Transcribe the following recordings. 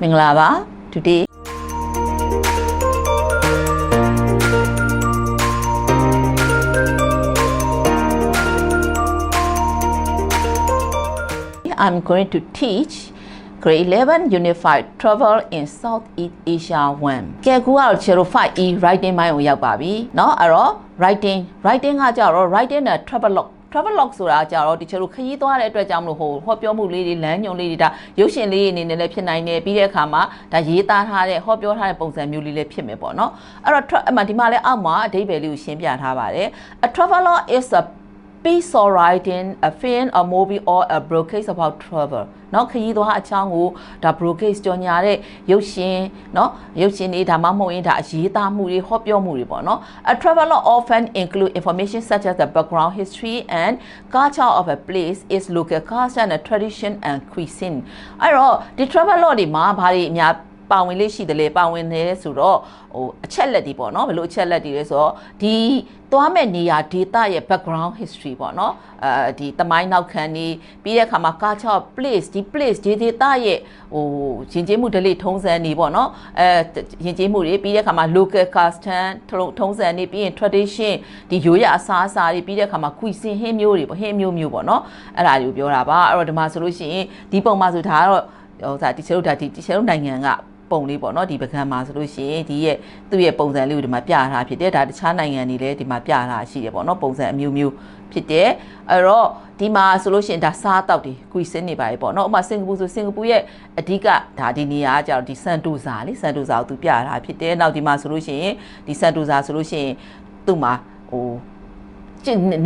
မင်္ဂလာပါ today I'm going to teach grade 11 unified travel in Southeast Asia 1ကဲကူကတော့ကျွန်တော် 5E writing မိုင်းကိုရောက်ပါပြီเนาะအဲ့တော့ writing writing ကကြတော့ writing နဲ့ travel log ဆိုတာကြတော့တချို့ခရီးသွားတဲ့အတွက်ကြောင့်မလို့ဟိုဟောပြောမှုလေးတွေလမ်းညွန်လေးတွေဒါရုပ်ရှင်လေးအနေနဲ့လည်းဖြစ်နိုင်တယ်ပြီးတဲ့အခါမှာဒါရေးသားထားတဲ့ဟောပြောထားတဲ့ပုံစံမျိုးလေးလည်းဖြစ်မယ်ပေါ့နော်အဲ့တော့အဲ့မှာဒီမှာလည်းအောက်မှာအဓိပ္ပာယ်လေးကိုရှင်းပြထားပါတယ် a traveler is a Be so writing a film, a movie, or a brokerage about travel. No, Kido Ha Changu, the brokerage, John Yare, Yoshin, no, Yoshin, Ita Mamu, Ita, Shita Muri, Hopio Muribo, no. A traveler often include information such as the background history and culture of a place, its local culture and tradition and cuisine. I know, the traveler, the Mabari, ပါဝင်လေးရှိတယ်လေပါဝင်နေဆိုတော့ဟိုအချက်လက်တွေပေါ့နော်ဘယ်လိုအချက်လက်တွေလဲဆိုတော့ဒီသွားမဲ့နေရာဒေတာရဲ့ background history ပေါ့နော်အဲဒီတမိုင်းနောက်ခံနေပြီးတဲ့အခါမှာ culture place ဒီ place ဒီဒေတာရဲ့ဟိုယဉ်ကျေးမှုဓလေ့ထုံးစံနေပေါ့နော်အဲယဉ်ကျေးမှုတွေပြီးတဲ့အခါမှာ local custom ထုံးစံနေပြီးရင် tradition ဒီရိုးရအစားအစာတွေပြီးတဲ့အခါမှာ cuisine ဟင်းမျိုးတွေပေါ့ဟင်းမျိုးမျိုးပေါ့နော်အဲ့ဒါတွေကိုပြောတာပါအဲ့တော့ဒီမှာဆိုလို့ရှိရင်ဒီပုံမှာဆိုဒါကတော့ဟိုဒါတီချာတို့ဒါဒီတီချာတို့နိုင်ငံက ပုံလေးပေါ့နော်ဒီပကံမှာဆိုလို့ရှိရင်ဒီရဲ့သူ့ရဲ့ပုံစံလေးကိုဒီမှာပြထားဖြစ်တယ်ဒါတခြားနိုင်ငံတွေလည်းဒီမှာပြထားရှိတယ်ပေါ့နော်ပုံစံအမျိုးမျိုးဖြစ်တယ်အဲ့တော့ဒီမှာဆိုလို့ရှိရင်ဒါစားတောက်တွေကွီစင်းနေပါလေပေါ့နော်ဥပမာစင်ကာပူဆိုစင်ကာပူရဲ့အဓိကဒါဒီနေရာကကြတော့ဒီစန်တိုဇာလေစန်တိုဇာကိုသူပြထားဖြစ်တယ်နောက်ဒီမှာဆိုလို့ရှိရင်ဒီစန်တိုဇာဆိုလို့ရှိရင်သူ့မှာဟိုကျင်း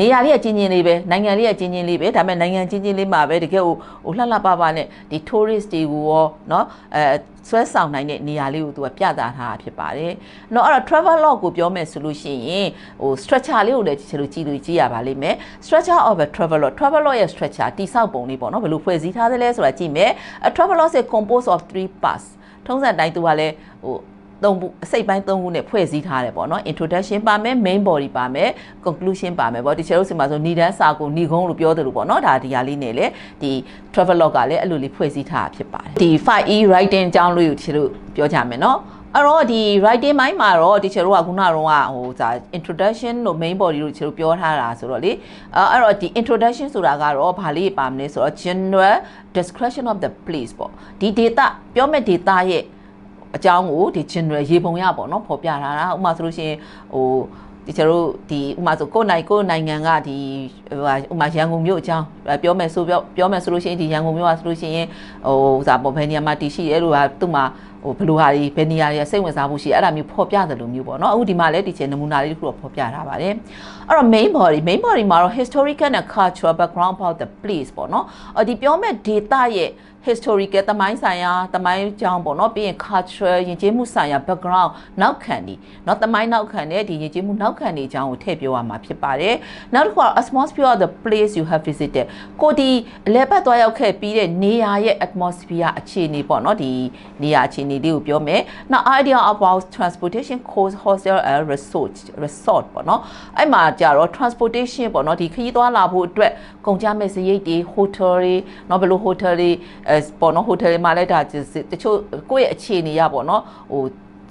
နေရာလေးကချင်းချင်းလေးပဲနိုင်ငံလေးကချင်းချင်းလေးပဲဒါပေမဲ့နိုင်ငံချင်းချင်းလေးမှာပဲတကယ်ဟိုဟိုလှလှပပနဲ့ဒီ tourist တွေကိုရောเนาะအဲဆွဲဆောင်နိုင်တဲ့နေရာလေးကိုသူကပြသထားတာဖြစ်ပါတယ်။เนาะအဲ့တော့ travel log ကိုပြောမယ်ဆိုလို့ရှိရင်ဟို structure လေးကိုလည်းကျွန်တော်ကြည့်လို့ကြည့်ရပါလိမ့်မယ်။ structure of a travel log travel log ရဲ့ structure တိဆောက်ပုံလေးပေါ့နော်ဘယ်လိုဖွဲ့စည်းထားသလဲဆိုတာကြည့်မယ်။ a travel log is composed of three parts ထုံးစံတိုင်းသူကလည်းဟို သုံးခုအစိတ်ပိုင်းသုံးခုနဲ့ဖွဲ့စည်းထားတယ်ပေါ့နော် introduction ပါမယ် main body ပါမယ် conclusion ပါမယ်ပေါ့ဒီချေတို့စီမှာဆိုဏီဒန်းစာကိုဏီကုန်းလို့ပြောတယ်လို့ပေါ့နော်ဒါဒီဟာလေးနဲ့လေဒီ travelog ကလည်းအဲ့လိုလေးဖွဲ့စည်းထားတာဖြစ်ပါတယ်ဒီ 5e writing အကြောင်းလေးကိုချေတို့ပြောကြမယ်နော်အဲ့တော့ဒီ writing မိုင်းမှာတော့ဒီချေတို့ကခုနကတော့ဟိုဇာ introduction တို့ main body တို့ချေတို့ပြောထားတာဆိုတော့လေအဲ့တော့ဒီ introduction ဆိုတာကတော့ဘာလေးပါမလဲဆိုတော့ general description of the place ပေါ့ဒီ data ပြောမဲ့ data ရဲ့ အကြောင်းကိုဒီ general ရေပုံရပေါ့နော်ဖော်ပြထားတာဥပမာဆိုလို့ရှိရင်ဟိုဒီကျတို့ဒီဥပမာဆိုကိုယ်နိုင်ကိုယ်နိုင်ငံကဒီဟိုဥပမာရန်ကုန်မြို့အကြောင်းပြောမယ်ဆိုပြောပြောမယ်ဆိုလို့ရှိရင်ဒီရန်ကုန်မြို့ကဆိုလို့ရှိရင်ဟိုဥစားပေါ်ဘယ်နေရာမှာတည်ရှိရဲလို့ဟာသူ့မှာဟိုဘလူဟာဒီဘယ်နေရာတွေစိတ်ဝင်စားမှုရှိအဲ့ဒါမျိုးဖော်ပြတယ်လို့မျိုးပေါ့နော်အခုဒီမှာလည်းဒီချင်နမူနာလေးတစ်ခုတော့ဖော်ပြထားပါတယ်အဲ့တော့ main body main body မှာတော့ historical and cultural background about the place ပေါ့နော်အော်ဒီပြောမဲ့ data ရဲ့ historical တမိုင်းဆိုင်ရာတမိုင်းကြောင်းပေါ့နော်ပြီးရင် cultural ယဉ်ကျေးမှုဆိုင်ရာ background နောက်ခံဒီเนาะတမိုင်းနောက်ခံတဲ့ဒီယဉ်ကျေးမှုနောက်ခံတွေအကြောင်းကိုထည့်ပြောရမှာဖြစ်ပါတယ်နောက်တစ်ခုက atmosphere of the place you have visited ကိုဒီအလဲပတ်သွားရောက်ခဲ့ပြီးတဲ့နေရာရဲ့ atmosphere အခြေအနေပေါ့နော်ဒီနေရာအခြေအနေလေးကိုပြောမယ်နောက် idea about transportation cost hostel and resort resort ပေါ့နော်အဲ့မှာကြတော့ transportation ပေါ့နော်ဒီခရီးသွားလာဖို့အတွက်ကုန်ကြမဲ့စရိတ်တွေ hotel တွေเนาะဘယ်လို hotel တွေ အဲပေါ့နော် hotel တွေမှာလည်းဒါတချို့ကိုယ့်ရဲ့အခြေအနေရပေါ့နော်ဟို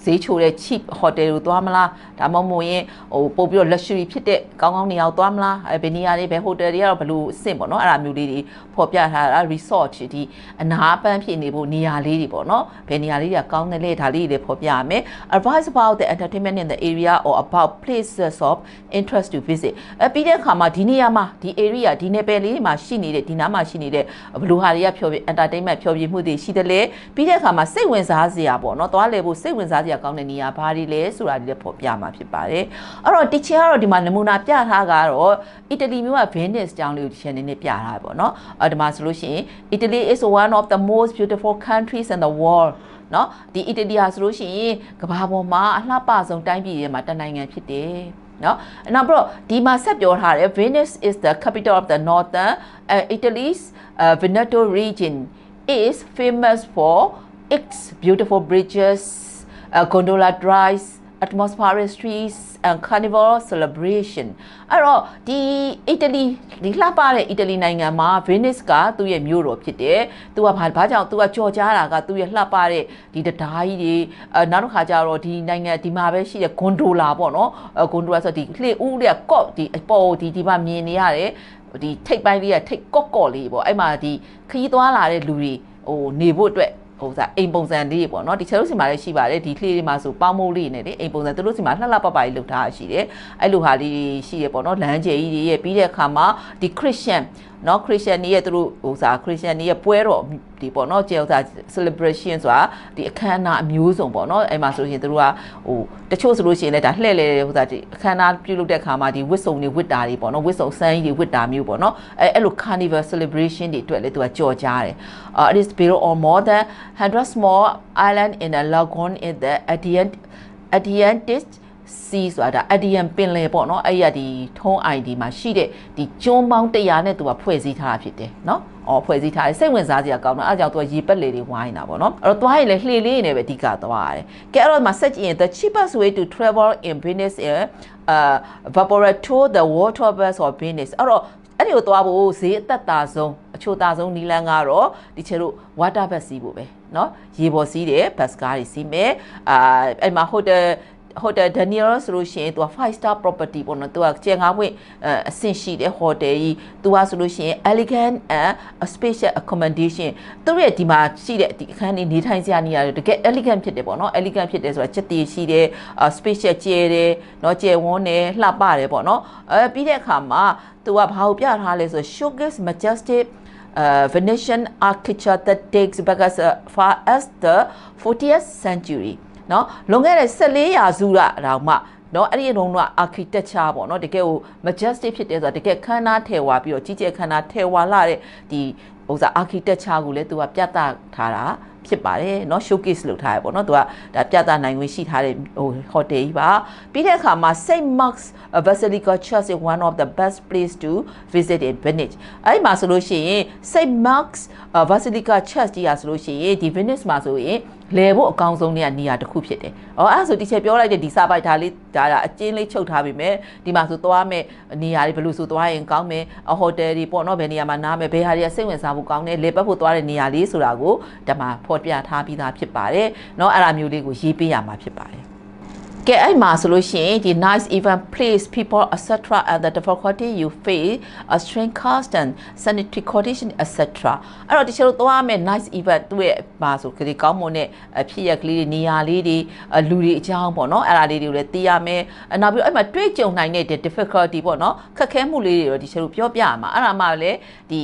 ဈေးချိုတဲ့ cheap hotel ကိုသွားမလားဒါမှမဟုတ်ရင်ဟိုပို့ပြီးတော့ luxury ဖြစ်တဲ့ကောင်းကောင်းနေရာကိုသွားမလားအဲဘယ်နေရာတွေဘယ် hotel တွေကတော့ဘယ်လိုအဆင့်ပေါ့နော်အဲ့ဒါမျိုးလေးတွေဖော်ပြထားတာ resort ဒီအနာပန်းဖြစ်နေဖို့နေရာလေးတွေပေါ့နော်ဘယ်နေရာလေးတွေကကောင်းတယ်လဲဒါလေးတွေဖော်ပြရမယ် advice about the entertainment in the area or about places of interest to visit အပြီးတဲ့အခါမှာဒီနေရာမှာဒီ area ဒီနယ်ပယ်လေးတွေမှာရှိနေတဲ့ဒီနားမှာရှိနေတဲ့ဘယ်လိုဟာတွေကဖြောပြ entertainment ဖြောပြမှုတွေရှိတယ်လေပြီးတဲ့အခါမှာစိတ်ဝင်စားစရာပေါ့နော်သွားလေဖို့စိတ်ဝင်စားစရကောင်းတဲ့နေရာဘာတွေလဲဆိုတာတွေလည်းဖော်ပြမှာဖြစ်ပါတယ်အဲ့တော့တချင်ကတော့ဒီမှာနမူနာပြထားကတော့အီတလီမြို့က Venice ကျောင်းလေးကိုတချင်နေနေပြထားပေါ့နော်အဲ့ဒီမှာဆိုလို့ရှိရင် Italy is one of the most beautiful countries in the world เนาะဒီအီတလီဟာဆိုလို့ရှိရင်ကမ္ဘာပေါ်မှာအလှပဆုံးတိုင်းပြည်တွေမှာတနိုင်ငံဖြစ်တယ်เนาะနောက်ပြီးတော့ဒီမှာဆက်ပြောထားတယ် Venice is the capital of the northern uh, Italy's uh, Veneto region is famous for its beautiful bridges uh, gondola drives atmospheric streets and carnival celebration အဲ့တော့ဒီအီတလီဒီလှပတဲ့အီတလီနိုင်ငံမှာ Venice ကသူ့ရဲ့မြို့တော်ဖြစ်တယ်သူကဘာဘာကြောင့်သူကကြော်ကြားတာကသူ့ရဲ့လှပတဲ့ဒီတရားကြီးတွေအဲနောက်တစ်ခါကျတော့ဒီနိုင်ငံဒီမှာပဲရှိတဲ့ gondola ပေါ့နော်အဲ gondola ဆိုဒီလှေဦးတဲ့ကော့ဒီအပေါ်ဒီဒီမှာမြင်နေရတယ်ဒီထိတ်ပိုင်းလေးကထိတ်ကော့ကော့လေးပေါ့အဲ့မှာဒီခရီးသွားလာတဲ့လူတွေဟိုနေဖို့အတွက် ဟိုစားအိမ်ပုံစံလေးပေါ့နော်ဒီချဲတို့စီမှာလည်းရှိပါတယ်ဒီလှေတွေမှာဆိုပေါင်းမိုးလေးနဲ့လေအိမ်ပုံစံသူတို့စီမှာလှလှပပလေးလုပ်ထားရှိတယ်အဲ့လိုဟာလေးရှိတယ်ပေါ့နော်လမ်းကျယ်ကြီးတွေရဲ့ပြီးတဲ့အခါမှာဒီ Christian เนาะ Christian တွေရဲ့သူတို့ဟိုစား Christian တွေရဲ့ပွဲတော်ဒီပေါ့เนาะကျေဥစား celebration ဆိုတာဒီအခမ်းအနားအမျိုးစုံပေါ့เนาะအဲ့မှာဆိုရင်သူတို့ကဟိုတချို့ဆိုလို့ရှိရင်လည်းဒါလှည့်လေဟိုစားဒီအခမ်းအနားပြုလုပ်တဲ့ခါမှာဒီဝတ်စုံတွေဝတ်တာတွေပေါ့เนาะဝတ်စုံစမ်းကြီးတွေဝတ်တာမျိုးပေါ့เนาะအဲအဲ့လို carnival celebration တွေအတွက်လည်းသူကကြော်ကြားတယ် uh, it is built on more than 100 small island in a lagoon in the Adriatic Adriatic စီဆိုတာအဒီယမ်ပင်လယ်ပေါ့နော်အဲ့ရဒီထုံး ID မှာရှိတဲ့ဒီကျွန်းပေါင်း100နဲ့သူကဖွဲ့စည်းထားတာဖြစ်တယ်နော်။အော်ဖွဲ့စည်းထားတယ်စိတ်ဝင်စားစရာကောင်းတယ်အဲ့ကြောင့်သူကရေပက်လေတွေဝိုင်းတာပေါ့နော်။အဲ့တော့သွားရင်လည်းလှေလေးနဲ့ပဲအဓိကသွားရတယ်။ကဲအဲ့တော့မှာဆက်ကြည့်ရင် the cheapest way to travel in Venice is uh Vaporetto the water bus of Venice အဲ့တော့အဲ့ဒီကိုသွားဖို့ဈေးအသက်သာဆုံးအချိုသာဆုံးနီလန်းကတော့ဒီချေတို့ water bus စီးဖို့ပဲเนาะရေပေါ်စီးတယ် bus ကားတွေစီးမယ်အာအဲ့မှာ hotel hotel Daniel ဆိုလို့ရှိရင်သူက5 star property ပေါ့နော်သူကကျယ်ငါးပွင့်အဆင့်ရှိတဲ့ hotel ကြီးသူကဆိုလို့ရှိရင် elegant and spacious accommodation သူရဲ့ဒီမှာရှိတဲ့ဒီအခန်းလေးနေထိုင်စရာနေရာတွေတကယ် elegant ဖြစ်တယ်ပေါ့နော် elegant ဖြစ်တယ်ဆိုတာချက်တည်ရှိတယ် spacious ကျယ်တယ်နော်ကျယ်ဝန်းတယ်လှပတယ်ပေါ့နော်အဲပြီးတဲ့အခါမှာသူကဘာကိုပြထားလဲဆို showcase majestic uh, Venetian architecture that dates back as uh, far as the 40th century. เนาะလွန်ခဲ့တဲ့14ရာစုကတောင်မှเนาะအဲ့ဒီတုန်းက architecture ပေါ့เนาะတကယ်ကို majestic ဖြစ်တယ်ဆိုတာတကယ်ခမ်းနားထဲဝါပြီးတော့ကြီးကျယ်ခမ်းနားထဲဝါလာတဲ့ဒီဥစား architecture ကိုလည်းသူကပြသထားတာဖြစ်ပါတယ်เนาะ showcase လုပ်ထားရပေါ့เนาะသူကဒါပြသနိုင်ဝင်ရှိထားတဲ့ဟို hotel ကြီးပါပြီးတဲ့အခါမှာ St Mark's Basilica Church is one of the best place to visit in Venice အဲ့ဒီမှာဆိုလို့ရှိရင် St Mark's Basilica Church ကြီးอ่ะဆိုလို့ရှိရင်ဒီ Venice မှာဆိုရင် လဲဖို့အကောင်းဆုံးနေရာနေရာတစ်ခုဖြစ်တယ်။အော်အဲ့ဆိုတီချာပြောလိုက်တဲ့ဒီစာပိုက်ဒါလေးဒါဒါအကျဉ်းလေးချုပ်ထားပြီးမယ်။ဒီမှာဆိုသွားမယ်နေရာတွေဘယ်လိုဆိုသွားရင်ကောင်းမယ်။ဟိုတယ်တွေပေါ့နော်ဘယ်နေရာမှာနားမယ်ဘယ်ဟာတွေကစိတ်ဝင်စားဖို့ကောင်းတယ်လေပတ်ဖို့သွားတဲ့နေရာလေးဆိုတာကိုဒါမှာဖော်ပြထားပြီးသားဖြစ်ပါတယ်။နော်အဲ့ဒါမျိုးလေးကိုရေးပေးရမှာဖြစ်ပါတယ်။ ကဲအဲ့မှာဆိုလို့ရှိရင်ဒီ nice event place people etc and the difficulty you face a strange cost and sanitary condition etc အဲ့တော့ဒီချက်လို့သွားမယ် nice event သူ့ရဲ့မှာဆိုကြဒီကောင်းမွန်တဲ့အဖြစ်ရကလေးတွေနေရာလေးတွေလူတွေအကြောင်းပေါ့နော်အဲ့ဒါလေးတွေကိုလည်းသိရမယ်နောက်ပြီးတော့အဲ့မှာတွေ့ကြုံနိုင်တဲ့ difficulty ပေါ့နော်ခက်ခဲမှုလေးတွေတော့ဒီချက်လို့ပြောပြရမှာအဲ့ဒါမှလည်းဒီ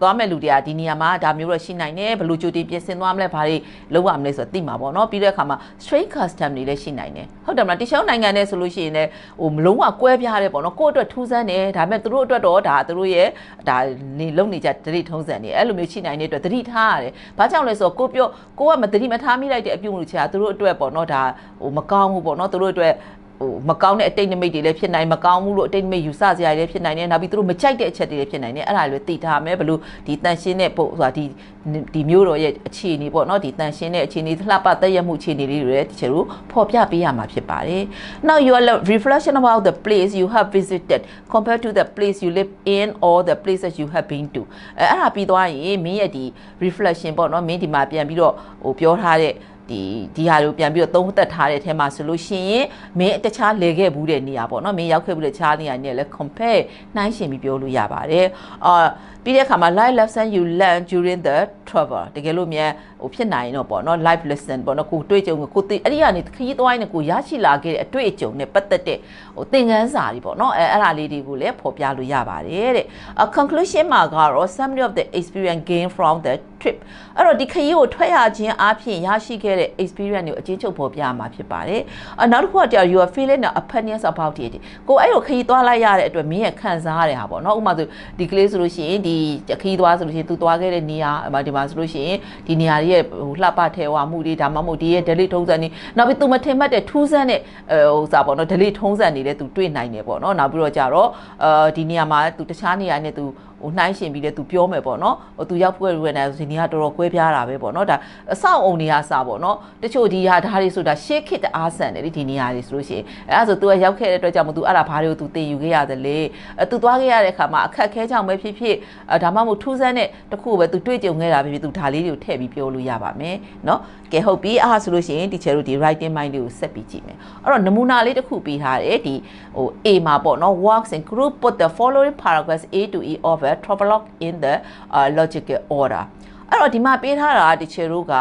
သွားမဲ့လူတွေကဒီနေရာမှာဒါမျိုးတော့ရှိနိုင်တယ်ဘယ်လိုကြိုတင်ပြင်ဆင်သွားမလဲဘာတွေလုပ်ရမလဲဆိုတော့သိမှာပေါ့နော်ပြီးတဲ့အခါမှာ straight custom တွေလည်းရှိနိုင်တယ်ဟုတ်တယ်မလားတခြားနိုင်ငံနဲ့ဆိုလို့ရှိရင်လည်းဟိုမလုံးဝကွဲပြားတယ်ပေါ့နော်ကိုယ့်အတွက်ထူးဆန်းတယ်ဒါပေမဲ့သူတို့အတွက်တော့ဒါသူတို့ရဲ့ဒါနေလုံနေကြတတိထုံးစံနေအဲ့လိုမျိုးရှိနိုင်တဲ့အတွက်တတိထားရတယ်ဘာကြောင့်လဲဆိုတော့ကိုပြောကိုကမတတိမထားမိလိုက်တဲ့အပြုမှုချာသူတို့အတွက်ပေါ့နော်ဒါဟိုမကောင်းဘူးပေါ့နော်သူတို့အတွက် ဟိုမကောင်းတဲ့အတိတ်နမိတ်တွေလည်းဖြစ်နိုင်မကောင်းဘူးလို့အတိတ်နမိတ်ယူဆစရာတွေလည်းဖြစ်နိုင်တယ်နောက်ပြီးသူတို့မကြိုက်တဲ့အချက်တွေလည်းဖြစ်နိုင်တယ်အဲ့ဒါလည်းသိထားမယ်ဘလို့ဒီတန်ရှင်းတဲ့ပို့ဆိုတာဒီဒီမျိုးတော်ရဲ့အခြေအနေပေါ့နော်ဒီတန်ရှင်းတဲ့အခြေအနေလှပသက်ရမှုအခြေအနေလေးတွေလည်းဒီချေတို့ဖော်ပြပေးရမှာဖြစ်ပါတယ် now your reflection about the place you have visited compared to the place you live in or the places you have been to အဲ့အဲ့ဒါပြီးသွားရင်မင်းရဲ့ဒီ reflection ပေါ့နော်မင်းဒီမှာပြန်ပြီးတော့ဟိုပြောထားတဲ့ ဒီဒီဟာကိုပြန်ပြီးတော့သုံးသက်ထားတဲ့အထဲမှာဆိုလို့ရှိရင်မင်းတခြားလေခဲ့ဘူးတဲ့နေရာပေါ့နော်မင်းရောက်ခဲ့ဘူးတဲ့ခြားနေရာနဲ့လည်း compare နှိုင်းယှဉ်ပြီးပြောလို့ရပါတယ်အာ ပြီးတဲ့အခါမှာ live lesson you learn during the travel တကယ်လို့မြန်ဟိုဖြစ်နိုင်တော့ပေါ့နော် live lesson ပေါ့နော်ကိုတွေ့ကြုံကိုသိအဲ့ဒီကနေခရီးသွားရင်ကိုရရှိလာခဲ့တဲ့အတွေ့အကြုံနဲ့ပတ်သက်တဲ့ဟိုသင်ခန်းစာတွေပေါ့နော်အဲအဲ့ဒါလေးတွေကိုလည်းဖော်ပြလို့ရပါတယ်တဲ့ a conclusion မှာကတော့ summary of the experience gained from the trip အဲ့တော့ဒီခရီးကိုထွက်ရခြင်းအပြင်ရရှိခဲ့တဲ့ experience ကိုအချင်းချုပ်ဖော်ပြမှာဖြစ်ပါတယ်အနောက်တစ်ခုကကြာ you are feeling the opinions about it ကိုအဲ့လိုခရီးသွားလိုက်ရတဲ့အတွက်မင်းရဲ့ခံစားရတဲ့ဟာပေါ့နော်ဥပမာဆိုဒီကလေးဆိုလို့ရှိရင်ဒီခီးသွားဆိုလို့ရှိရင်သူသွားခဲ့တဲ့နေရာဒီမှာဆိုလို့ရှိရင်ဒီနေရာရဲ့ဟိုလှပထဲဝမှုတွေဒါမှမဟုတ်ဒီရဲ့ delete ထုံးစံနေနောက်ပြီးသူမထင်မှတ်တဲ့ထူးဆန်းတဲ့ဟိုစာပေါ့နော် delete ထုံးစံနေလည်းသူတွေ့နိုင်တယ်ပေါ့နော်နောက်ပြီးတော့ကြတော့အဲဒီနေရာမှာသူတခြားနေရာနဲ့သူ ဟိုနှိုင်းရှင်ပြီးလဲသူပြောမယ်ပေါ့နော်ဟိုသူရောက်ဖွဲ့ဝင်တဲ့ဇနီးကတော်တော်ကွဲပြားတာပဲပေါ့နော်ဒါအဆောက်အုံတွေဟာစာပေါ့နော်တချို့ဒီဟာဒါတွေဆိုတာရှေးခေတ်တအားဆန်တယ်လေဒီနေရာတွေဆိုလို့ရှိရင်အဲဒါဆိုသူကရောက်ခဲ့တဲ့အတွက်ကြောင့်မသူအဲ့ဒါဘာတွေကိုသူတင်ယူခဲ့ရသလဲအဲသူသွားခဲ့ရတဲ့အခါမှာအခက်ခဲကြောင့်ပဲဖြစ်ဖြစ်ဒါမှမဟုတ်ထူးဆန်းတဲ့တခုပဲသူတွေ့ကြုံခဲ့တာဖြစ်ဖြစ်သူဒါလေးတွေကိုထည့်ပြီးပြောလို့ရပါမယ်နော်ကဲဟုတ်ပြီအားဆိုလို့ရှိရင် teacher တို့ဒီ writing mind တွေကိုဆက်ပြီးကြည့်မယ်အဲ့တော့နမူနာလေးတစ်ခုပေးထားတယ်ဒီဟို A မှာပေါ့နော် works in group put the following paragraphs A to E of travelogue in the uh, logical order အဲ့တော့ဒီမှာပေးထားတာ teacher တို့က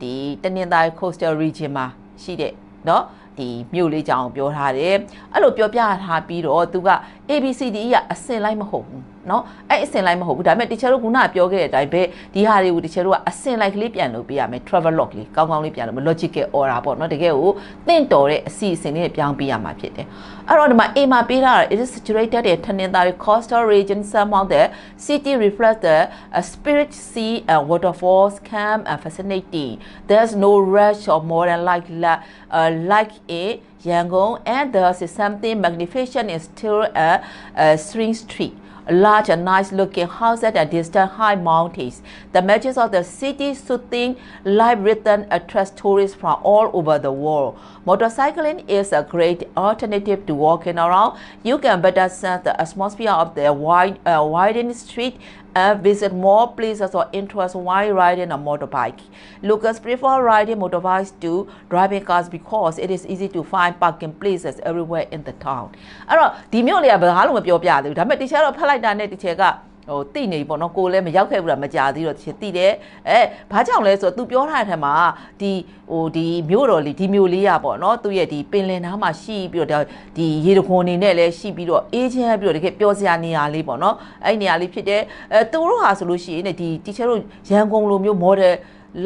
ဒီတနင်္သာရီ coastal region မှာရှိတဲ့เนาะဒီမြို့လေးကြောင်ပြောထားတယ်အဲ့လိုပြောပြထားပြီးတော့သူက ABCD ကအစင်လိုက်မဟုတ်ဘူးเนาะအဲ့အစင်လိုက်မဟုတ်ဘူးဒါပေမဲ့ teacher တို့ကပြောခဲ့တဲ့အတိုင်းပဲဒီဟာတွေကို teacher တို့ကအစင်လိုက်ကလေးပြန်လုပ်ပေးရမယ် travel log လေးကောင်းကောင်းလေးပြန်လုပ်မယ် logical order ပေါ့เนาะတကယ်ကိုတင့်တော်တဲ့အစီအစဉ်လေးပြောင်းပေးရမှာဖြစ်တယ်အဲ့တော့ဒီမှာ A မှာပေးထားတာ it is situated in Tanintari coastal region some of the city reflects the uh, spirit sea and waterfalls calm and fascinating there's no rush or more than like uh, like in Yangon and there's something magnificent in still a, a string street large and nice looking house at a distant high mountains. The matches of the city soothing live rhythm attracts tourists from all over the world. Motorcycling is a great alternative to walking around. You can better sense the atmosphere of the wide, uh, widening street and visit more places of interest while riding a motorbike. Locals prefer riding motorbikes to driving cars because it is easy to find parking places everywhere in the town. အဲ့တော့ဒီမြို့လေးကဘာလို့မပြောပြသေးဘူးဒါပေမဲ့တခြားတော့ဖတ်လိုက်တာနဲ့တခြားက ဟိုတိနေပြီပေါ့နော်ကိုလည်းမရောက်ခဲ့ဘူးလားမကြသေးတော့တိတယ်အဲဘာကြောင့်လဲဆိုတော့ तू ပြောထားတဲ့ထက်မှာဒီဟိုဒီမြို့တော်လေးဒီမြို့လေးရပေါ့နော်သူ့ရဲ့ဒီပင်လယ်နားမှာရှိပြီးတော့ဒီရေတခွန်နေနဲ့လည်းရှိပြီးတော့အေးချမ်းပြီးတော့တကယ်ပျော်စရာနေရာလေးပေါ့နော်အဲ့နေရာလေးဖြစ်တယ်အဲသူတို့ဟာဆိုလို့ရှိရင်ဒီ teacher တို့ရန်ကုန်လိုမျိုး model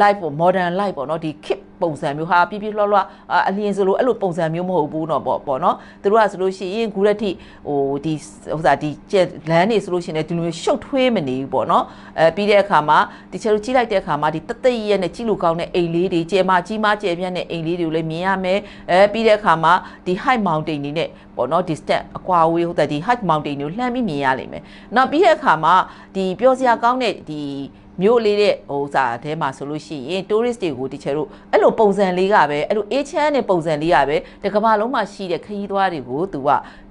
life ပေါ့ modern life ပေါ့နော်ဒီ kit ပုံစံမျိုးဟာပြပြလှလှအလျင်ဆိုလို့အဲ့လိုပုံစံမျိုးမဟုတ်ဘူးတော့ပေါ့ပေါ့နော်သူတို့ကဆိုလို့ရှိရင်ခုရက်ထိဟိုဒီဥစားဒီကျက်လမ်းနေဆိုလို့ရှိရင်ဒီလိုမျိုးရှုပ်ထွေးမနေဘူးပေါ့နော်အဲပြီးတဲ့အခါမှာဒီချေတို့ကြီးလိုက်တဲ့အခါမှာဒီတသက်ရက်နဲ့ကြီးလို့ကောင်းတဲ့အိမ်လေးတွေကျဲမကြီးမကျဲပြန့်တဲ့အိမ်လေးတွေကိုလည်းမြင်ရမယ်အဲပြီးတဲ့အခါမှာဒီ high mountain တွေနဲ့ပေါ့နော် distance အကွာဝေးဟုတ်တဲ့ဒီ high mountain တွေကိုလှမ်းပြီးမြင်ရလိမ့်မယ်နောက်ပြီးတဲ့အခါမှာဒီပြောစရာကောင်းတဲ့ဒီ မြို့လေးတဲ့ဟိုစာအဲမှာဆိုလို့ရှိရင် tourist တွေကိုတချို့အဲ့လိုပုံစံလေးကပဲအဲ့လိုအေးချမ်းတဲ့ပုံစံလေးကပဲတကမ္ဘာလုံးမှာရှိတဲ့ခရီးသွားတွေကို तू က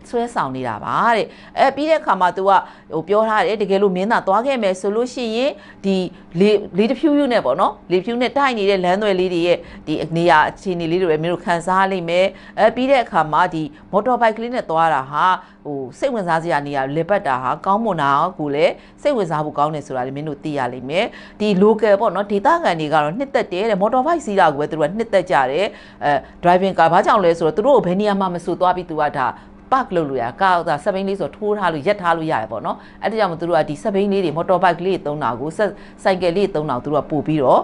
ဆွဲဆောင်နေတာပါတဲ့အဲပြီးတဲ့အခါမှာ तू ကဟိုပြောထားတယ်တကယ်လို့မင်းသားသွားခဲ့မယ်ဆိုလို့ရှိရင်ဒီလေလေတဖြူးဖြူးနဲ့ပေါ့နော်လေဖြူးနဲ့တိုက်နေတဲ့လမ်းသွယ်လေးတွေရဲ့ဒီနေရာအခြေအနေလေးတွေပဲမင်းတို့ခံစားလိမ့်မယ်အဲပြီးတဲ့အခါမှာဒီမော်တော်ဘိုက်ကလေးနဲ့သွားတာဟာဟိုစိတ်ဝင်စားစရာနေရာလေပတ်တာဟာကောင်းမွန်တာကိုလည်းစိတ်ဝင်စားဖို့ကောင်းတယ်ဆိုတာလည်းမင်းတို့သိရလိမ့်မယ်ဒီ local ပေါ့နော်ဒေသခံတွေကတော့နှစ်သက်တယ်တဲ့မော်တော်ဘိုက်စီးတာကိုပဲသူတို့ကနှစ်သက်ကြတယ်အဲ driving car ဘာကြောင့်လဲဆိုတော့သူတို့ကိုဘယ်နေရာမှမဆိုသွားပြီးသူကဒါ ပတ်လုပ်လို့ရကားသာစပိန်လေးဆိုထိုးထားလို့ရက်ထားလို့ရတယ်ပေါ့နော်အဲ့ဒါကြောင့်မသူတို့ကဒီစပိန်လေးတွေမော်တော်ဘိုက်ကလေးသုံးတာကိုစိုက်ကယ်လေးသုံးတာကိုသူတို့ကပို့ပြီးတော့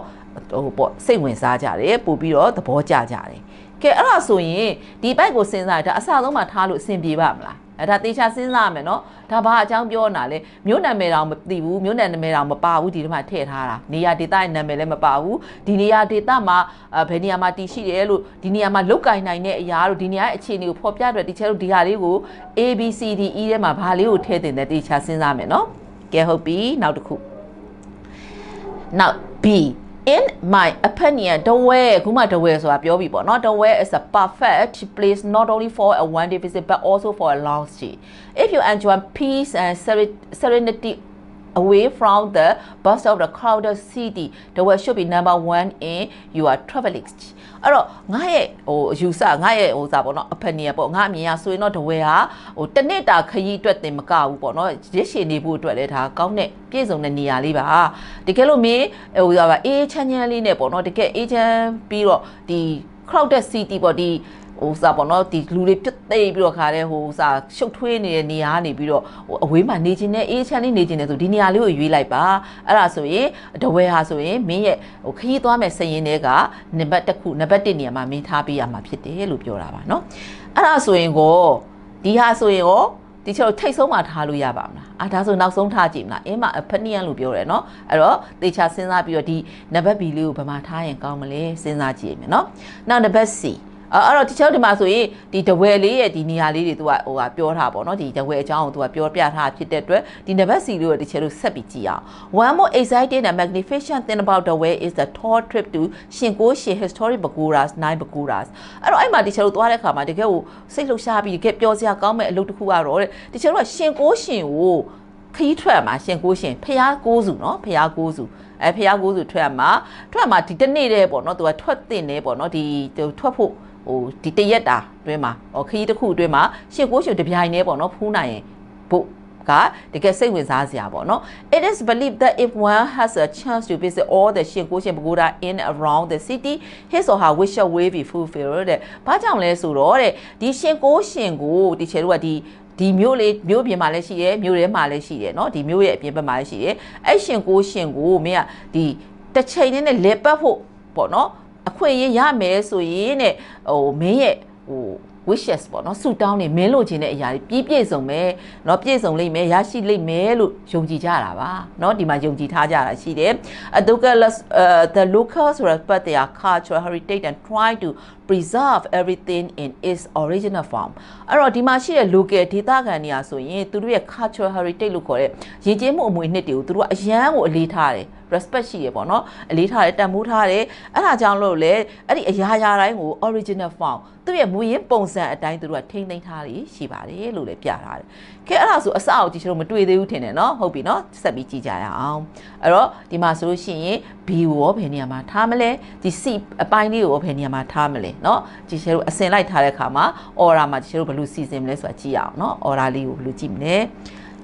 ဟိုပေါ့စိတ်ဝင်စားကြတယ်ပို့ပြီးတော့သဘောကျကြတယ်ကဲအဲ့ဒါဆိုရင်ဒီဘိုက်ကိုစဉ်းစားရတာအစဆုံးမှထားလို့အဆင်ပြေပါမလား အဲဒါတေချာစဉ်းစားရမယ်နော်ဒါဘာအကြောင်းပြောနေတာလဲမြို့နာမည်တောင်မသိဘူးမြို့နာမည်တောင်မပါဘူးဒီထဲမှာထည့်ထားတာနေရာဒေသရဲ့နာမည်လည်းမပါဘူးဒီနေရာဒေသမှာဘယ်နေရာမှာတည်ရှိတယ်လို့ဒီနေရာမှာလုတ်ကင်နိုင်တဲ့အရာတို့ဒီနေရာရဲ့အခြေအနေကိုဖော်ပြတဲ့တီချာတို့ဒီဟာလေးကို A B C D E ထဲမှာဘာလေးကိုထည့်တင်တယ်တေချာစဉ်းစားမယ်နော်ကဲဟုတ်ပြီနောက်တစ်ခု now B in my opinion the way ခုမှ the way ဆိုတာပြောပြီပေါ့နော် the way is a perfect place not only for a one day visit but also for a long stay if you enjoy peace and serenity away from the bust of the crowded city the way should be number 1 in your travel list အဲ့တော့ငါရဲ့ဟိုယူဆငါရဲ့ဟိုစာပေါ့နော် opinion ပေါ့ငါအမြင်အဆိုရင်တော့တဝဲဟာဟိုတနစ်တာခရီးအတွက်တင်မကဘူးပေါ့နော်ရစ်ရှည်နေဖို့အတွက်လည်းဒါကောင်းတဲ့ပြည့်စုံတဲ့နေရာလေးပါတကယ်လို့မင်းဟိုပါအေးချမ်းချမ်းလေးနဲ့ပေါ့နော်တကယ်အေးချမ်းပြီးတော့ဒီ crowded city ပေါ့ဒီ ဟိုစာပေါ့နော်ဒီလူတွေပြတ်သိပြီးတော့ခါတဲ့ဟိုစာရှုပ်ထွေးနေတဲ့နေရာကနေပြီးတော့ဟိုအဝေးမှာနေခြင်းနဲ့အေးချမ်းလေးနေခြင်းနဲ့ဆိုဒီနေရာလေးကိုရွေးလိုက်ပါအဲ့ဒါဆိုရင်တဝဲဟာဆိုရင်မင်းရဲ့ဟိုခရီးသွားမဲ့စရင်တွေကနံပါတ်1ခုနံပါတ်1နေရာမှာမင်းထားပေးရမှာဖြစ်တယ်လို့ပြောတာပါနော်အဲ့ဒါဆိုရင်ကိုဒီဟာဆိုရင်ရောဒီချက်ထိတ်ဆုံးမှထားလို့ရပါမလားအာဒါဆိုနောက်ဆုံးထားကြည့်မလားအင်းမအဖနီယန်လို့ပြောတယ်နော်အဲ့တော့တေချာစဉ်းစားပြီးတော့ဒီနံပါတ် B လေးကိုဘယ်မှာထားရင်ကောင်းမလဲစဉ်းစားကြည့်ရမယ်နော်နောက်နံပါတ် C အဲ့တော့ဒီချက်ဒီမှာဆိုရင်ဒီတဝဲလေးရဲ့ဒီနေရာလေးတွေသူကဟိုဟာပြောထားပါတော့ဒီတဝဲအကြောင်းကိုသူကပြောပြထားဖြစ်တဲ့အတွက်ဒီနံပါတ် C လို့ဒီချက်လို့ဆက်ပြီးကြည့်အောင် One more exciting and magnificent thing about the way is the tour trip to Shinkoshi historic Baguras nine Baguras အဲ့တော့အဲ့မှာဒီချက်လို့သွားတဲ့အခါမှာတကယ်ကိုစိတ်လှုပ်ရှားပြီးတကယ်ပြောစရာကောင်းမဲ့အလုပ်တစ်ခုကတော့တဲ့ဒီချက်လို့ကရှင်ကိုရှင်ကိုခီးထွက်မှာရှင်ကိုရှင်ဖျားကိုစုနော်ဖျားကိုစုအဲဖျားကိုစုထွက်မှာထွက်မှာဒီတနေ့တည်းပေါ့နော်သူကထွက်တင်နေပေါ့နော်ဒီထွက်ဖို့ ဟိုဒီတရက်တာအတွင်းမှာဟောခရီးတစ်ခုအတွင်းမှာရှစ်ကိုးရှုတပြိုင်တည်းပေါ့နော်ဖူးနိုင်ရင်ဖို့ကတကယ်စိတ်ဝင်စားစရာပေါ့နော် It is believed that if one has a chance to visit all the ရှင်ကိုးရှင်ပကူတာ in around the city his or her wish will be fulfilled တဲ့ဘာကြောင့်လဲဆိုတော့တဲ့ဒီရှင်ကိုးရှင်ကိုဒီချေတို့ကဒီဒီမျိုးလေးမျိုးပြင်မှာလည်းရှိတယ်မျိုးထဲမှာလည်းရှိတယ်เนาะဒီမျိုးရဲ့အပြင်ဘက်မှာလည်းရှိတယ်အဲ့ရှင်ကိုရှင်ကိုမင်းကဒီတစ်ချိန်နဲ့လေပတ်ဖို့ပေါ့เนาะ အခွင့်အရေးရမယ်ဆိုရင်တဲ့ဟိုမင်းရဲ့ဟို wishes ပေါ့နော်ဆူတောင်းနေမင်းလိုချင်တဲ့အရာတွေပြည့်ပြည့်စုံမယ်နော်ပြည့်စုံလိမ့်မယ်ရရှိလိမ့်မယ်လို့ယုံကြည်ကြတာပါနော်ဒီမှာယုံကြည်ထားကြတာရှိတယ် Adokalas uh, the locals respect their cultural heritage and try to preserve everything in its original form အဲ့တော့ဒီမှာရှိတဲ့ local ဒေသခံတွေကဆိုရင်သူတို့ရဲ့ cultural heritage လို့ခေါ်တဲ့ရည်ကျင်းမှုအမွေအနှစ်တွေကိုသူတို့ကအရန်ကိုအလေးထားတယ် respect ရှိရပေါ့နော်အလေးထားတယ်တန်ဖိုးထားတယ်အဲ့ဒါကြောင့်လို့လေအဲ့ဒီအရာရာတိုင်းကို original form သူ့ရဲ့မူရင်းပုံစံအတိုင်းသူတို့ကထိမ့်သိမ်းထားပြီးရှိပါတယ်လို့လည်းပြထားတယ်ကဲအဲ့ဒါဆိုအစအအုပ်ကြည့်ချင်လို့မတွေ့သေးဘူးထင်တယ်နော်ဟုတ်ပြီနော်ဆက်ပြီးကြည့်ကြရအောင်အဲ့တော့ဒီမှာဆိုလို့ရှိရင် B ကိုရောဘယ်နေရာမှာထားမလဲဒီ C အပိုင်းလေးကိုရောဘယ်နေရာမှာထားမလဲနော်ကြည့်ချင်လို့အစင်လိုက်ထားတဲ့အခါမှာ aura မှာကြည့်ချင်လို့ဘယ်လိုစီစဉ်မလဲဆိုတာကြည့်ရအောင်နော် aura လေးကိုဘယ်လိုကြည့်မလဲ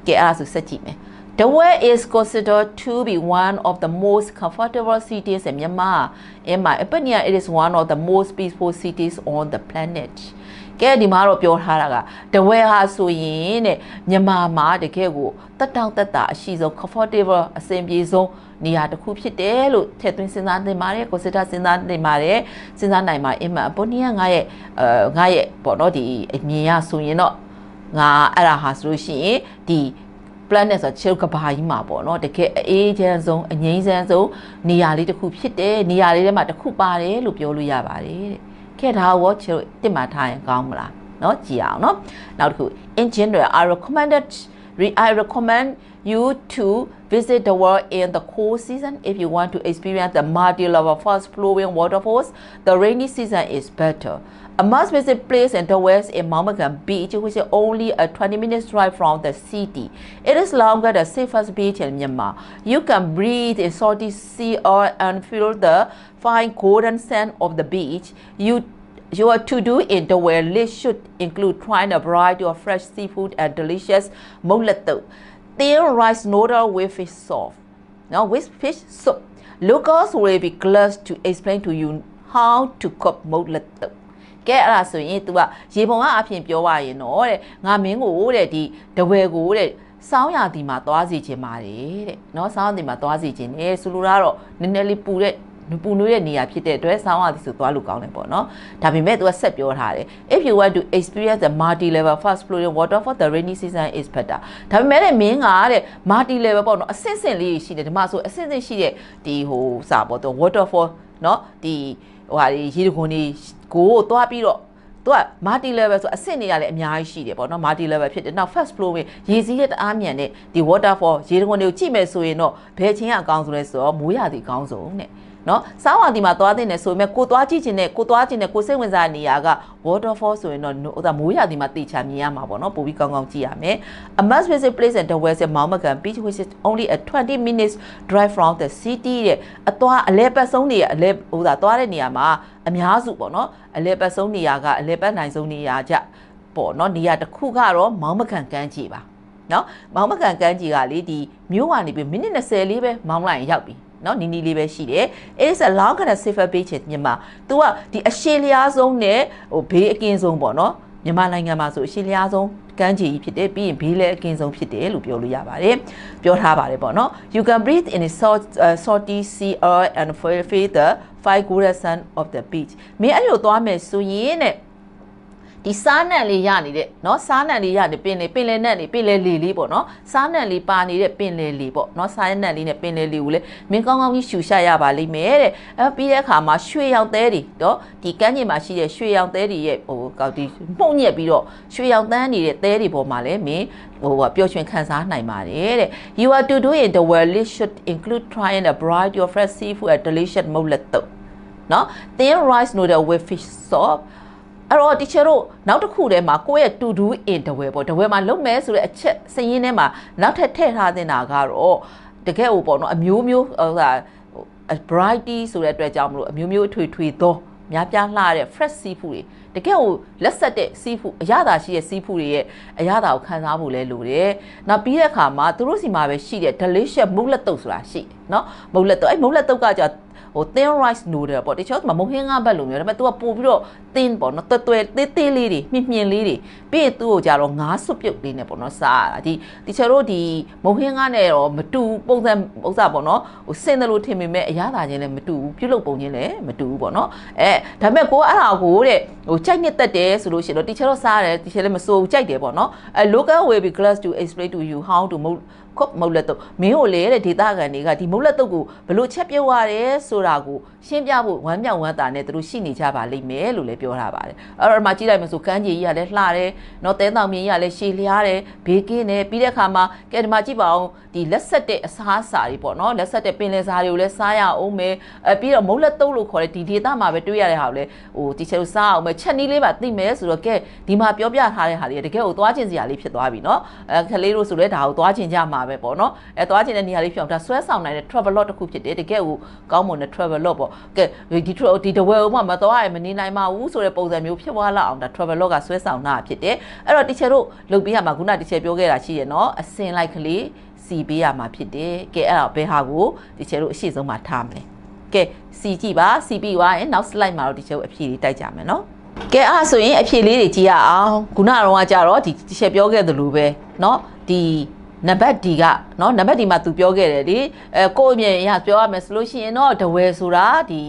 ကဲအဲ့ဒါဆိုဆက်ကြည့်မယ် The way is considered to be one of the most comfortable cities in Myanmar. In my opinion, it is one of the most peaceful cities on the planet. ကဲဒီမှာတော့ပြောထားတာကတဝဲဟာဆိုရင်တဲ့မြန်မာမှာတကယ်ကိုတက်တောင့်တက်တာအရှိဆုံး comfortable အဆင်ပြေဆုံးနေရာတစ်ခုဖြစ်တယ်လို့ထည့်သွင်းစဉ်းစားနေပါတယ်ကိုစစ်တာစဉ်းစားနေပါတယ်စဉ်းစားနိုင်ပါအင်မဘိုနီယာငါရဲ့အဲငါရဲ့ပေါ့နော်ဒီအမြင်ရဆိုရင်တော့ငါအဲ့ဒါဟာဆိုလို့ရှိရင်ဒီ planet ဆိုချေကဘာကြီးမှာပေါ့နော်တကယ်အေးချမ်းဆုံးအငြိမ်းချမ်းဆုံးနေရာလေးတစ်ခုဖြစ်တယ်နေရာလေးထဲမှာတစ်ခုပါတယ်လို့ပြောလို့ရပါတယ်တဲ့ခဲ့ဒါရောချေတစ်မှာထားရင်ကောင်းမလားเนาะကြည်အောင်เนาะနောက်တစ်ခု in general i recommended I recommend you to visit the world in the cool season if you want to experience the multi-level fast flowing waterfalls the rainy season is better A must visit place in the west is Maumagan Beach, which is only a 20 minutes drive from the city. It is longer the safest beach in Myanmar. You can breathe in salty sea air and feel the fine golden sand of the beach. You your to-do in the well list should include trying a variety of fresh seafood and delicious moleto, thin rice noodle with fish sauce. Now with fish soup. Locals will be glad to explain to you how to cook moleto. ကဲအဲ့ဒါဆိုရင် तू ကရေပုံကအဖြစ်ပြောရရင်တော့တဲ့ငါမင်းကိုတဲ့ဒီတဝဲကိုတဲ့စောင်းရတီမှာသွားစီခြင်းပါတယ်တဲ့เนาะစောင်းရတီမှာသွားစီခြင်းနဲ့ဆိုလိုတာတော့နည်းနည်းလေးပူတဲ့ပူနွေးတဲ့နေရာဖြစ်တဲ့အတွက်ဆောင်းရသည်ဆိုသွားလို့ကောင်းတယ်ပေါ့နော်ဒါပေမဲ့သူကဆက်ပြောထားတယ် if you want to experience the multi level fast flowing water for the rainy season is better ဒါပေမဲ့တဲ့မင်းကတဲ့ multi level ပေါ့နော်အဆင့်ဆင့်လေးရှိတယ်ဒီမှာဆိုအဆင့်ဆင့်ရှိတဲ့ဒီဟိုစာပေါ့တော့ waterfall เนาะဒီဟိုဟာရေတခွန်တွေ ကိုသွားပြီးတော့သူက multi level ဆိုအဆင့်နေရလည်းအများကြီးရှိတယ်ပေါ့နော် multi level ဖြစ်တယ်နောက် first floor ဝင်ရေစီးတဲ့တအားမြန်တဲ့ဒီ waterfall ရေတခွန်တွေကိုကြည့်မယ်ဆိုရင်တော့ဘယ်ချင်းကအကောင်းဆုံးလဲဆိုတော့မိုးရသည်အကောင်းဆုံးတဲ့ နော်စောင်းဝါဒီမှာသွားတဲ့နေဆိုပေမဲ့ကိုသွားကြည့်ခြင်းနဲ့ကိုသွားခြင်းနဲ့ကိုစိတ်ဝင်စားနေရက waterfall ဆိုရင်တော့ဟိုဒါမိုးရဒီမှာတေချာမြင်ရမှာပေါ့နော်ပိုပြီးကောင်းကောင်းကြည့်ရမယ် a must visit place at the west of Maumagan beach which is only a 20 minutes drive from the city တဲ့အသွားအလဲပတ်ဆုံးနေရအလဲဟိုဒါသွားတဲ့နေရာမှာအများစုပေါ့နော်အလဲပတ်ဆုံးနေရာကအလဲပတ်နိုင်ဆုံးနေရာကြပေါ့နော်နေရာတစ်ခုကတော့မောင်းမကန်ကန်းကြီးပါနော်မောင်းမကန်ကန်းကြီးကလေဒီမြို့ကနေပြီးမိနစ်20လေးပဲမောင်းလိုက်ရင်ရောက်ပြီ နော်နီနီလေးပဲရှိတယ် it is a long and safer beach မြန်မာ तू ကဒီအရှေ့လျားဆုံးနဲ့ဟိုဘေးအကင်းဆုံးပေါ့နော်မြန်မာနိုင်ငံမှာဆိုအရှေ့လျားဆုံးကမ်းခြေကြီးဖြစ်တယ်ပြီးရင်ဘေးလည်းအကင်းဆုံးဖြစ်တယ်လို့ပြောလို့ရပါတယ်ပြောထားပါတယ်ပေါ့နော် you can breathe in the salt uh, salty sea air and feel the five golden sun of the beach မင်းအဲ့လိုသွားမယ်ဆိုရင်တဲ့ ဒီစားနံလေးရနေတဲ့เนาะစားနံလေးရနေပင်လေပင်လေနက်နေပင်လေလေလေးပေါ့เนาะစားနံလေးပါနေတဲ့ပင်လေလေးပေါ့เนาะစားနံလေးနဲ့ပင်လေလေးကိုလည်းမင်းကောင်းကောင်းကြီးရှူရှရပါလိမ့်မယ်တဲ့အဲပြီးတဲ့အခါမှာရွှေရောင်သဲတွေเนาะဒီကမ်းခြေမှာရှိတဲ့ရွှေရောင်သဲတွေရဲ့ဟိုကောက်ဒီမှုန့်ညက်ပြီးတော့ရွှေရောင်တန်းနေတဲ့သဲတွေပေါ်မှာလည်းမင်းဟိုပျော်ရွှင်ခံစားနိုင်ပါတယ်တဲ့ You are to do in the world list should include trying a variety of fresh seafood and delicious မုတ်လက်တုပ်เนาะ thin rice noodle with fish sauce အဲ့တော့ teacher တို့နောက်တစ်ခုတည်းမှာကိုယ့်ရဲ့ to do in the way ပေါ့ the way မှာလုပ်မယ်ဆိုတဲ့အချက်စရင်းထဲမှာနောက်ထပ်ထည့်ထားတင်တာကတော့တကယ်ဟိုပေါ့နော်အမျိုးမျိုးဟိုဟာ variety ဆိုတဲ့အတွက်ကြောင့်မလို့အမျိုးမျိုးအထွေထွေသောများပြားလှတဲ့ fresh seafood တွေတကယ်ကိုလက်ဆက်တဲ့ seafood အရသာရှိတဲ့ seafood တွေရဲ့အရသာကိုခံစားဖို့လဲလိုတယ်။နောက်ပြီးတဲ့အခါမှာသူတို့စီမှာပဲရှိတဲ့ delicious မုတ်လက်တုပ်ဆိုတာရှိတယ်နော်။မုတ်လက်တုပ်အဲ့မုတ်လက်တုပ်ကကြာ ဟို thin rice noodle ပေါ့တချို့ကမုံဟင်းငါဘက်လိုမျိုးဒါပေမဲ့ तू ကပို့ပြီးတော့ thin ပေါ့နော်တွဲတွဲသေးသေးလေးတွေမြင့်မြင့်လေးတွေပြီးရင်သူ့ကိုကြတော့ငါးစွပ်ပြုတ်လေးနဲ့ပေါ့နော်စားရတာဒီတချို့တို့ဒီမုံဟင်းငါနဲ့တော့မတူပုံစံဥစ္စာပေါ့နော်ဟိုစင်တယ်လို့ထင်ပေမဲ့အရသာချင်းလည်းမတူဘူးပြုတ်လုပုံချင်းလည်းမတူဘူးပေါ့နော်အဲဒါပေမဲ့ကိုကအဲ့ဒါကိုတဲ့ဟိုကြိုက်နှစ်သက်တယ်ဆိုလို့ရှိရင်တော့တချို့တော့စားရတယ်တချို့လည်းမစိုးဘူးကြိုက်တယ်ပေါ့နော်အဲ local way be class to explain to you how to move ခုတ်မုတ်လက်တုပ်မင်းကိုလေတဲ့ဒေသခံတွေကဒီမုတ်လက်တုပ်ကိုဘလို့ချက်ပြုတ်ရတယ်ဆိုတာကိုရှင်းပြဖို့ဝမ်းမြောက်ဝမ်းသာနဲ့သူတို့ရှိနေကြပါလိမ့်မယ်လို့လည်းပြောထားပါတယ်အဲ့တော့ဒီမှာကြည့်လိုက်မှဆိုကမ်းခြေကြီးကလည်းလှတယ်နော်တဲတောင်မြင်ကြီးကလည်းရှည်လျားတယ်ဘေးကင်းတယ်ပြီးတဲ့အခါမှာကဲဒီမှာကြည့်ပါအောင်ဒီလက်ဆက်တဲ့အစားအစာတွေပေါ့နော်လက်ဆက်တဲ့ပင်လယ်စာတွေကိုလည်းစားရအောင်မယ်အဲပြီးတော့မုတ်လက်တုပ်လို့ခေါ်တဲ့ဒီဒေသမှာပဲတွေ့ရတဲ့ဟာကိုလည်းဟိုတီချာတို့စားအောင်မယ်ချက်နီးလေးပါသိမယ်ဆိုတော့ကဲဒီမှာပြောပြထားတဲ့ဟာတွေတကယ်ကိုသွားကျင်စရာလေးဖြစ်သွားပြီနော်အဲခလေးတို့ဆိုလဲဒါကိုသွားကျင်ကြမှာပဲပေါ့နော်အဲသွားကျင်တဲ့နေရာလေးဖြစ်အောင်ဒါဆွဲဆောင်နိုင်တဲ့ travel log တစ်ခုဖြစ်တယ်တကယ်ကိုကောင်းမွန်တဲ့ travel log ပေါ့ကဲဒီဒီတဝဲဥမမသွားရမနေနိုင်ပါဘူးဆိုတဲ့ပုံစံမျိုးဖြစ်သွားလောက်အောင်ဒါ travel log ကဆွဲဆောင်တာဖြစ်တယ်အဲ့တော့တီချာတို့လုပ်ပေးရမှာခုနတီချာပြောခဲ့တာရှိရနော်အစင်လိုက်ကလေးစီပေးရမှာဖြစ်တယ်ကဲအဲ့တော့ဘယ်ဟာကိုတီချာတို့အရှိဆုံးမှာထားမလဲကဲစီကြည့်ပါစီပြီးသွားရင်နောက် slide မှာတော့တီချာတို့အဖြေလေးတိုက်ကြမယ်နော်ကဲအဲ့ဆိုရင်အဖြေလေးတွေကြည့်ရအောင်ခုနကတော့ကြတော့ဒီတီချာပြောခဲ့သလိုပဲเนาะဒီ နံပါတ် D ကเนาะနံပါတ် D မှာသူပြောခဲ့တယ်လေအဲကိုယ့်အမြင်အရပြောရမယ်ဆိုလို့ရှိရင်တော့ဒဝဲဆိုတာဒီ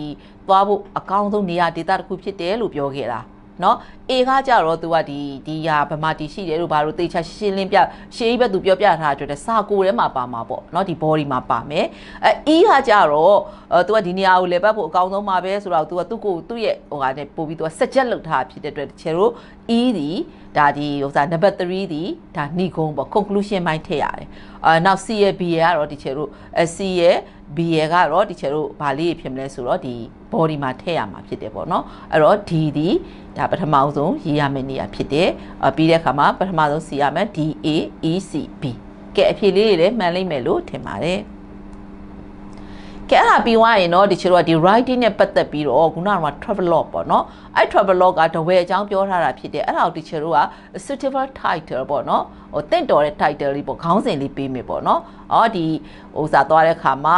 သွားဖို့အကောင်းဆုံးနေရာဒေသတစ်ခုဖြစ်တယ်လို့ပြောခဲ့တာ เนาะ A ကကြတော့သူကဒီဒီဟာဗမာတီရှိတယ်လို့ဘာလို့သေချာရှင်းလင်းပြရှင်းပဲသူပြောပြထားတဲ့အတွက်စာကိုထဲမှာပါမှာပေါ့เนาะဒီ body မှာပါမယ်အဲ E ကကြတော့သူကဒီနေရာကိုလေပတ်ဖို့အကောင်းဆုံးမှာပဲဆိုတော့သူကသူ့ကိုသူ့ရဲ့ဟိုဟာနဲ့ပို့ပြီးသူကစက်ချက်လောက်ထားဖြစ်တဲ့အတွက်တချေတို့ E ဒီဒါဒီဥစား number 3ဒီဒါဏိဂုံပေါ့ conclusion ပိုင်းထည့်ရတယ်အာနောက် C ရဲ့ B ရဲ့ကတော့တချေတို့ C ရဲ့ B ရဲ့ကတော့တချေတို့ဗာလေးဖြစ်မလဲဆိုတော့ဒီ body မှာထည့်ရမှာဖြစ်တယ်ပေါ့နော်အဲ့တော့ D ဒီဒါပထမဆုံးရေးရမယ့်နေရာဖြစ်တယ်အပြီးတဲ့အခါမှာပထမဆုံးစီရမယ် D A E C B ကဲအဖြေလေးတွေလည်းမှန်လိမ့်မယ်လို့ထင်ပါတယ် ကဲအဲ့ဒါပြီးသွားရင်တော့ဒီချေတို့ကဒီ writing နဲ့ပတ်သက်ပြီးတော့ခုနက travelog ပေါ့နော်အဲ့ travelog ကတဝဲအကြောင်းပြောထားတာဖြစ်တယ်အဲ့ဒါကိုဒီချေတို့က suitable title ပေါ့နော်ဟိုတင့်တော်တဲ့ title လေးပေါ့ခေါင်းစဉ်လေးပေးမယ်ပေါ့နော်အော်ဒီဟိုစားသွားတဲ့ခါမှာ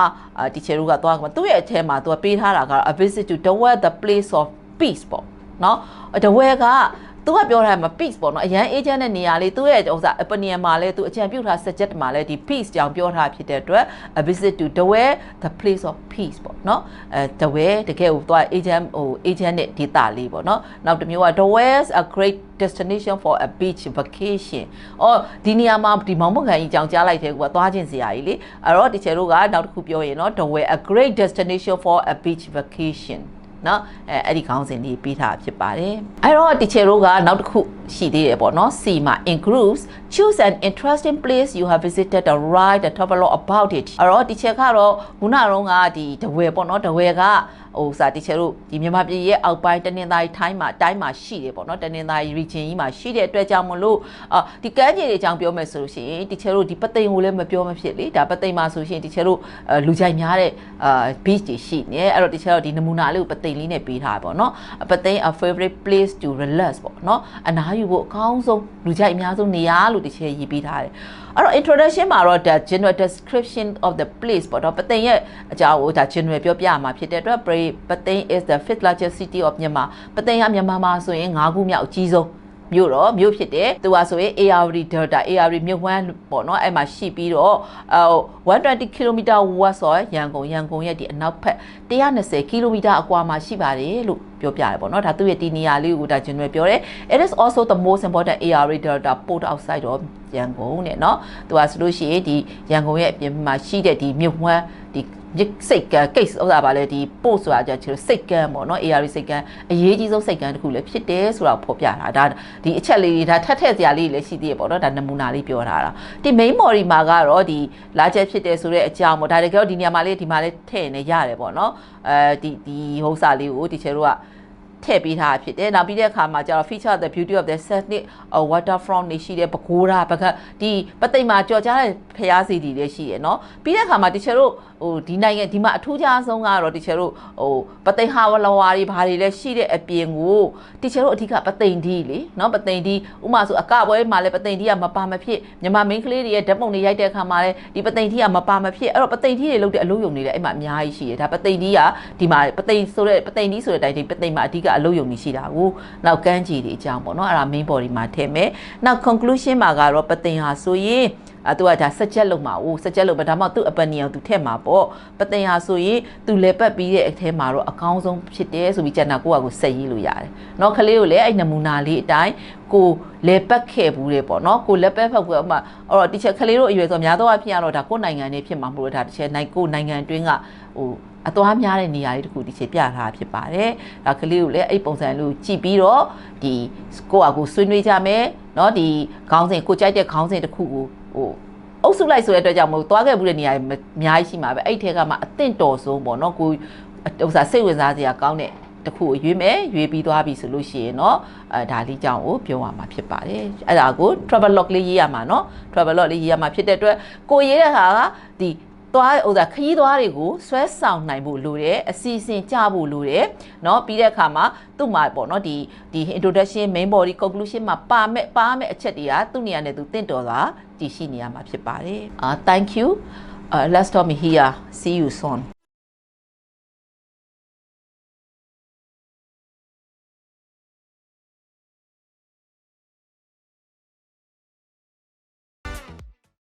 ဒီချေတို့ကသွားမှာသူ့ရဲ့အထဲမှာသူကပေးထားတာက a visit to the where the place of peace ပေါ့နော်တဝဲက သူကပြောထားမှာ peace ပေါ့နော်အရန် agent တဲ့နေရာလေးသူ့ရဲ့ဥစ္စာ opinion မှာလဲသူအကြံပြုထား suggest မှာလဲဒီ peace ကြောင်ပြောထားဖြစ်တဲ့အတွက် a visit to the where the place of peace ပေါ့နော်အဲ the where တကယ်ဟိုသူက agent ဟို agent နဲ့ data လေးပေါ့နော်နောက်တစ်မျိုးက the where's a great destination for a beach vacation အော်ဒီနေရာမှာဒီမောင်မကန်ကြီးကြောင်ကြားလိုက်တဲ့ကူကသွားခြင်းစရာကြီးလေအဲ့တော့ဒီချေတို့ကနောက်တစ်ခုပြောရင်တော့ the where a great destination for a beach vacation နော်အဲအဲ့ဒီခေါင်းစဉ်လေးပေးထားဖြစ်ပါတယ်အဲ့တော့တီချေတို့ကနောက်တစ်ခု ရှိသေးတယ်ပေါ့နော် C မှာ includes choose an interesting place you have visited and write a top lot about it အဲ့တော့တီချေကတော့ခုနကတော့ကဒီတဝဲပေါ့နော်တဝဲကဟိုစာတီချေတို့ဒီမြန်မာပြည်ရဲ့အောက်ပိုင်းတနင်္သာရီထိုင်းမှာတိုင်းမှာရှိတယ်ပေါ့နော်တနင်္သာရီ region ကြီးမှာရှိတဲ့အတွက်ကြောင့်မလို့အာဒီကမ်းခြေတွေအကြောင်းပြောမယ်ဆိုလို့ရှိရင်တီချေတို့ဒီပသိမ်ကိုလည်းမပြောမဖြစ်လေဒါပသိမ်မှာဆိုရှင်တီချေတို့လူကြိုက်များတဲ့အာ beach တွေရှိနေအဲ့တော့တီချေတို့ဒီနမူနာလေးကိုပသိမ်လေးနဲ့ပေးထားပါပေါ့နော်ပသိမ် a favorite place to relax ပေါ့နော်အနားယူဖို့အကောင်းဆုံးလူကြိုက်အများဆုံးနေရာလို့တီချေရေးပေးထားတယ်အဲ့တော့ introduction မှာတော့ the general description of the place ပေါ့တော့ပသိမ်ရဲ့အကြောင်းကိုဒါ general ပြောပြမှာဖြစ်တဲ့အတွက် pray ပသိမ် is the fifth largest city of Myanmar ပသိမ်ကမြန်မာမှာဆိုရင်၅ခုမြောက်အကြီးဆုံး မြို့တော့မြို့ဖြစ်တယ်သူကဆိုရင် ARD Delta ARD မြို့ဝမ်းပေါ့နော်အဲ့မှာရှိပြီးတော့အဲ120 km west ဆိုရန်ကုန်ရန်ကုန်ရဲ့ဒီအနောက်ဖက်120 km အကွာမှာရှိပါတယ်လို့ပြောပြတယ်ပေါ့နော်ဒါသူ့ရဲ့ဒီနေရာလေးကိုဒါကျွန်တော်ပြောတယ် it is also the most important ARD Delta port outside of ရန်ကုန်တဲ့เนาะသူကဆိုလို့ရှိရင်ဒီရန်ကုန်ရဲ့အပြင်မှာရှိတဲ့ဒီမြို့ဝမ်းဒီမြ စိတ်ကံ case ဥစားပါလဲဒီ post ဆိုတာကြကျွန်တော်စိတ်ကံပေါ့နော် ARV စိတ်ကံအရေးကြီးဆုံးစိတ်ကံတစ်ခုလည်းဖြစ်တယ်ဆိုတာဖော်ပြတာဒါဒီအချက်လေးတွေဒါထပ်ထည့်စရာလေးတွေလည်းရှိသေးတယ်ပေါ့နော်ဒါနမူနာလေးပြောထားတာဒီ main body မှာကတော့ဒီလာချက်ဖြစ်တယ်ဆိုတဲ့အကြောင်းပေါ့ဒါတကယ်တော့ဒီနေရာမှာလေးဒီမှာလေးထည့်နေရတယ်ပေါ့နော်အဲဒီဒီဟိုစာလေးကိုဒီချေတို့ကထည့်ပေးထားဖြစ်တယ်။နောက်ပြီးတဲ့အခါမှာကျတော့ feature the beauty of the scenic waterfront နေရှိတဲ့ပကိုးရာပကဒီပသိမ်မှာကြော်ကြားတဲ့ဖျားစီတီတွေရှိရယ်နော်။ပြီးတဲ့အခါမှာတချို့တို့ဟိုဒီနိုင်ငံဒီမှာအထူးခြားဆုံးကတော့တီချယ်တို့ဟိုပသိမ်ဟာဝလဝါတွေဘာတွေလဲရှိတဲ့အပြင်ကိုတီချယ်တို့အဓိကပသိမ်ဒီလေနော်ပသိမ်ဒီဥမာဆိုအကပွဲမှာလည်းပသိမ်ဒီကမပါမဖြစ်မြန်မာမိန်းကလေးတွေရဲ့ဓပုံတွေရိုက်တဲ့အခါမှာလည်းဒီပသိမ်ဒီကမပါမဖြစ်အဲ့တော့ပသိမ်ဒီတွေလုပ်တဲ့အလုပ်ရုံတွေလည်းအဲ့မှာအများကြီးရှိတယ်ဒါပသိမ်ဒီကဒီမှာပသိမ်ဆိုတဲ့ပသိမ်ဒီဆိုတဲ့အတိုင်းဒီပသိမ်မှာအဓိကအလုပ်ရုံတွေရှိတာကိုနောက်ကန်းကြီးတွေအကြောင်းပေါ့နော်အဲ့ဒါ main body မှာထည့်မယ်နောက် conclusion မှာကတော့ပသိမ်ဟာဆိုရင် အဲသူကဒါစက်ချက်လုံးမှာဟိုစက်ချက်လုံးမှာဒါမှမဟုတ်သူ့ opinion သူထည့်မှာပေါ့ပသိမ်ဟာဆိုရင်သူလေပတ်ပြီးတဲ့အထဲမှာတော့အကောင်းဆုံးဖြစ်တယ်ဆိုပြီးကျန်တာကိုကကိုစက်ရေးလို့ရတယ်เนาะကလေးကိုလည်းအဲ့နမူနာလေးအတိုင်းကိုလေပတ်ခဲ့ဘူးတယ်ပေါ့เนาะကိုလက်ပတ်ဖက်ဘူးဥမာအဲ့တော့ဒီချက်ကလေးတို့အရွယ်ဆိုများတော့အဖြစ်ရတော့ဒါကိုယ်နိုင်ငံနေဖြစ်မှာမဟုတ်လို့ဒါတစ်ချက်နိုင်ကိုယ်နိုင်ငံတွင်းကဟိုအသွားများတဲ့နေရာလေးတခုဒီချေပြထားဖြစ်ပါတယ်။ဒါကလေးကိုလည်းအဲ့ပုံစံလေးကိုကြည့်ပြီးတော့ဒီကိုယ့်အကူဆွေးနွေးကြမယ်เนาะဒီခေါင်းစဉ်ကိုကြိုက်တဲ့ခေါင်းစဉ်တစ်ခုကို ဟိုအုပ်စုလိုက်ဆိုတဲ့အတွက်ကြောင့်မဟုတ်သွားခဲ့ဘူးတဲ့နေရာအများကြီးရှိမှာပဲအဲ့ထဲကမှအသင့်တော်ဆုံးပေါ့เนาะကိုဥစားစိတ်ဝင်စားစရာကောင်းတဲ့တခုကိုရွေးမယ်ရွေးပြီးသွားပြီဆိုလို့ရှိရင်เนาะအဲဒါလေးကြောင့်ကိုပြောရမှာဖြစ်ပါတယ်အဲ့ဒါကို travel log လေးရေးရမှာเนาะ travel log လေးရေးရမှာဖြစ်တဲ့အတွက်ကိုရေးတဲ့ဟာကဒီ သွားဥစားခရီးသွားတွေကိုဆွဲဆောင်နိုင်ဖို့လိုတယ်အစီအစဉ်ကြဖို့လိုတယ်เนาะပြီးတဲ့အခါမှာသူ့မှာပေါ့เนาะဒီဒီ introduction main body conclusion မှာပါမဲ့ပါမဲ့အချက်တွေကသူ့နေရာနဲ့သူတင့်တော်တာတည်ရှိနေရမှာဖြစ်ပါတယ်အာ thank you uh, let's stop me here see you soon